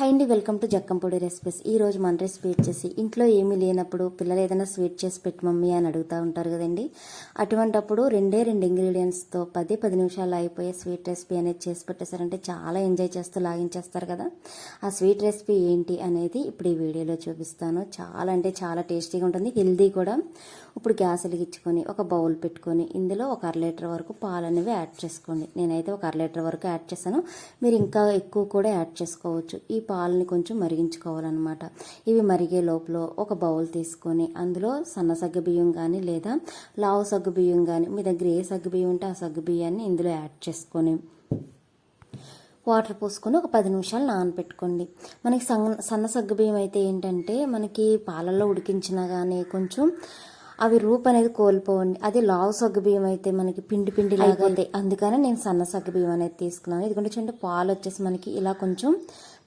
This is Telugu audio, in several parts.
హై అండి వెల్కమ్ టు జక్కంపొడి రెసిపీస్ ఈ రోజు మన రెసిపీ వచ్చేసి ఇంట్లో ఏమీ లేనప్పుడు పిల్లలు ఏదైనా స్వీట్ చేసి పెట్టి మమ్మీ అని అడుగుతూ ఉంటారు కదండి. అటువంటప్పుడు రెండే రెండు ఇంగ్రీడియంట్స్తో పది పది నిమిషాలు అయిపోయే స్వీట్ రెసిపీ అనేది చేసి పెట్టేశారంటే చాలా ఎంజాయ్ చేస్తూ లాగించేస్తారు కదా. ఆ స్వీట్ రెసిపీ ఏంటి అనేది ఇప్పుడు ఈ వీడియోలో చూపిస్తాను. చాలా అంటే చాలా టేస్టీగా ఉంటుంది హెల్దీ కూడా. ఇప్పుడు గ్యాస్ వెలిగించుకొని ఒక బౌల్ పెట్టుకొని ఇందులో ఒక అర లీటర్ వరకు పాలు అనేవి యాడ్ చేసుకోండి. నేనైతే ఒక అర లీటర్ వరకు యాడ్ చేశాను. మీరు ఇంకా ఎక్కువ కూడా యాడ్ చేసుకోవచ్చు. ఈ పాలని కొంచెం మరిగించుకోవాలన్నమాట. ఇవి మరిగే లోపల ఒక బౌల్ తీసుకొని అందులో సన్న సగ్గు బియ్యం కానీ లేదా లావు సగ్గు బియ్యం కానీ మీ దగ్గర ఏ సగ్గు బియ్యం ఉంటే ఆ సగ్గు బియ్యాన్ని ఇందులో యాడ్ చేసుకొని వాటర్ పోసుకొని ఒక పది నిమిషాలు నానబెట్టుకోండి మనకి సన్న సన్న సగ్గు బియ్యం అయితే ఏంటంటే మనకి పాలల్లో ఉడికించినా కానీ కొంచెం అవి రూప్ అనేది కోల్పోవండి. అదే లావు సగ్గు బియ్యం అయితే మనకి పిండి పిండి లాగా అందుకనే నేను సన్న సగ్గు బియ్యం అనేది తీసుకున్నాను. ఎందుకంటే చూడండి పాలు వచ్చేసి మనకి ఇలా కొంచెం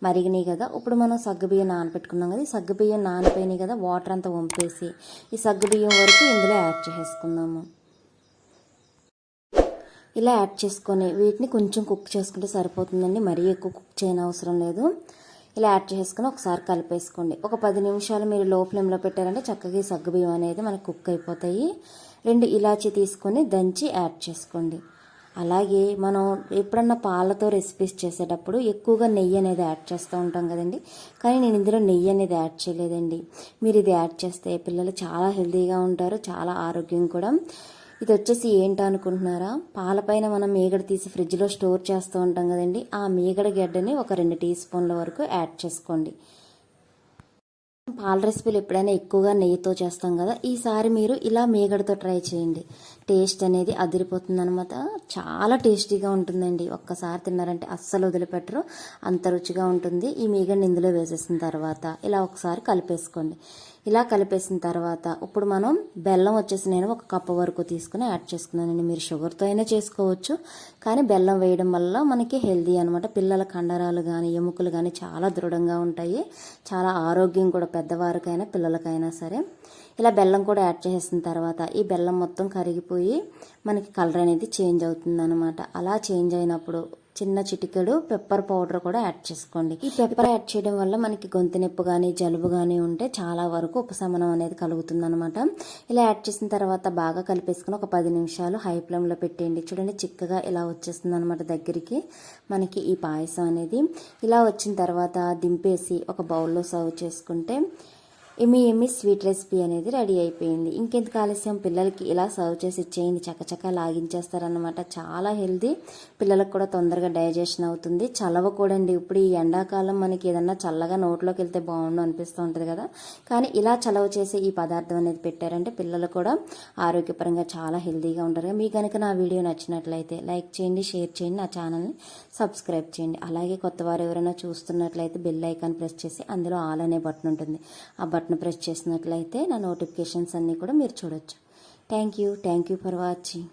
మరిగినాయి కదా. ఇప్పుడు మనం సగ్గుబియ్యం నానపెట్టుకున్నాం నానబెట్టుకున్నాం కదా. ఈ సగ్గుబియ్యం నానిపోయినాయి కదా. వాటర్ అంతా వంపేసి ఈ సగ్గుబియ్యం వరకు ఇందులో యాడ్ చేసేసుకుందాము. ఇలా యాడ్ చేసుకొని వీటిని కొంచెం కుక్ చేసుకుంటే సరిపోతుందండి. మరీ ఎక్కువ కుక్ చేయని అవసరం లేదు. ఇలా యాడ్ చేసుకుని ఒకసారి కలిపేసుకోండి. ఒక పది నిమిషాలు మీరు లో ఫ్లేమ్లో పెట్టారంటే చక్కగా ఈ సగ్గుబియ్యం అనేది మనకు కుక్ అయిపోతాయి. రెండు ఇలాచి తీసుకొని దంచి యాడ్ చేసుకోండి. అలాగే మనం ఎప్పుడన్నా పాలతో రెసిపీస్ చేసేటప్పుడు ఎక్కువగా నెయ్యి అనేది యాడ్ చేస్తూ ఉంటాం కదండి. కానీ నేను ఇందులో నెయ్యి అనేది యాడ్ చేయలేదండి. మీరు ఇది యాడ్ చేస్తే పిల్లలు చాలా హెల్తీగా ఉంటారు చాలా ఆరోగ్యం కూడా. ఇది వచ్చేసి ఏంటనుకుంటున్నారా పాలపైన మనం మీగడ తీసి ఫ్రిడ్జ్లో స్టోర్ చేస్తూ ఉంటాం కదండి. ఆ మీగడ గడ్డని ఒక రెండు టీ స్పూన్ల వరకు యాడ్ చేసుకోండి. పాల రెసిపీలు ఎప్పుడైనా ఎక్కువగా నెయ్యితో చేస్తాం కదా. ఈసారి మీరు ఇలా మీగడతో ట్రై చేయండి. టేస్ట్ అనేది అదిరిపోతుంది అనమాట చాలా టేస్టీగా ఉంటుందండి. ఒక్కసారి తిన్నారంటే అస్సలు వదిలిపెట్టరు. అంత రుచిగా ఉంటుంది. ఈ మీగడని ఇందులో వేసేసిన తర్వాత ఇలా ఒకసారి కలిపేసుకోండి. ఇలా కలిపేసిన తర్వాత ఇప్పుడు మనం బెల్లం వచ్చేసి నేను ఒక కప్పు వరకు తీసుకుని యాడ్ చేసుకున్నానండి. మీరు షుగర్తో అయినా చేసుకోవచ్చు. కానీ బెల్లం వేయడం వల్ల మనకి హెల్దీ అనమాట పిల్లల కండరాలు కానీ ఎముకలు కానీ చాలా దృఢంగా ఉంటాయి. చాలా ఆరోగ్యం కూడా పెద్దవారికైనా పిల్లలకైనా సరే. ఇలా బెల్లం కూడా యాడ్ చేసిన తర్వాత ఈ బెల్లం మొత్తం కరిగిపోయి మనకి కలర్ అనేది చేంజ్ అవుతుంది అనమాట అలా చేంజ్ అయినప్పుడు చిన్న చిటికెడు పెప్పర్ పౌడర్ కూడా యాడ్ చేసుకోండి. ఈ పెప్పర్ యాడ్ చేయడం వల్ల మనకి గొంతు నొప్పి కానీ జలుబు కానీ ఉంటే చాలా వరకు ఉపశమనం అనేది కలుగుతుంది అనమాట ఇలా యాడ్ చేసిన తర్వాత బాగా కలిపేసుకుని ఒక పది నిమిషాలు హై ఫ్లేమ్లో పెట్టేయండి. చూడండి చిక్కగా ఇలా వచ్చేస్తుంది అనమాట దగ్గరికి మనకి ఈ పాయసం అనేది. ఇలా వచ్చిన తర్వాత దింపేసి ఒక బౌల్లో సర్వ్ చేసుకుంటే ఎమ్మి ఎమ్మి స్వీట్ రెసిపీ అనేది రెడీ అయిపోయింది. ఇంకెందుకు ఆలస్యం? పిల్లలకి ఇలా సర్వ్ చేసి ఇచ్చేయండి. చకచక లాగించేస్తారనమాట చాలా హెల్దీ. పిల్లలకు కూడా తొందరగా డైజెషన్ అవుతుంది. చలవకూడండి. ఇప్పుడు ఈ ఎండాకాలం మనకి ఏదన్నా చల్లగా నోట్లోకి వెళ్తే బాగుండు అనిపిస్తూ ఉంటుంది కదా. కానీ ఇలా చలవ చేసే ఈ పదార్థం అనేది పెట్టారంటే పిల్లలు కూడా ఆరోగ్యపరంగా చాలా హెల్దీగా ఉంటారు మీకు కనుక నా వీడియో నచ్చినట్లయితే లైక్ చేయండి షేర్ చేయండి నా ఛానల్ని సబ్స్క్రైబ్ చేయండి. అలాగే కొత్త వారు ఎవరైనా చూస్తున్నట్లయితే బెల్ ఐకాన్ ప్రెస్ చేసి అందులో ఆల్ అనే బటన్ ఉంటుంది. ఆ బటన్ ప్రెస్ చేసినట్లయితే నా నోటిఫికేషన్స్ అన్నీ కూడా మీరు చూడొచ్చు. Thank you thank you for watching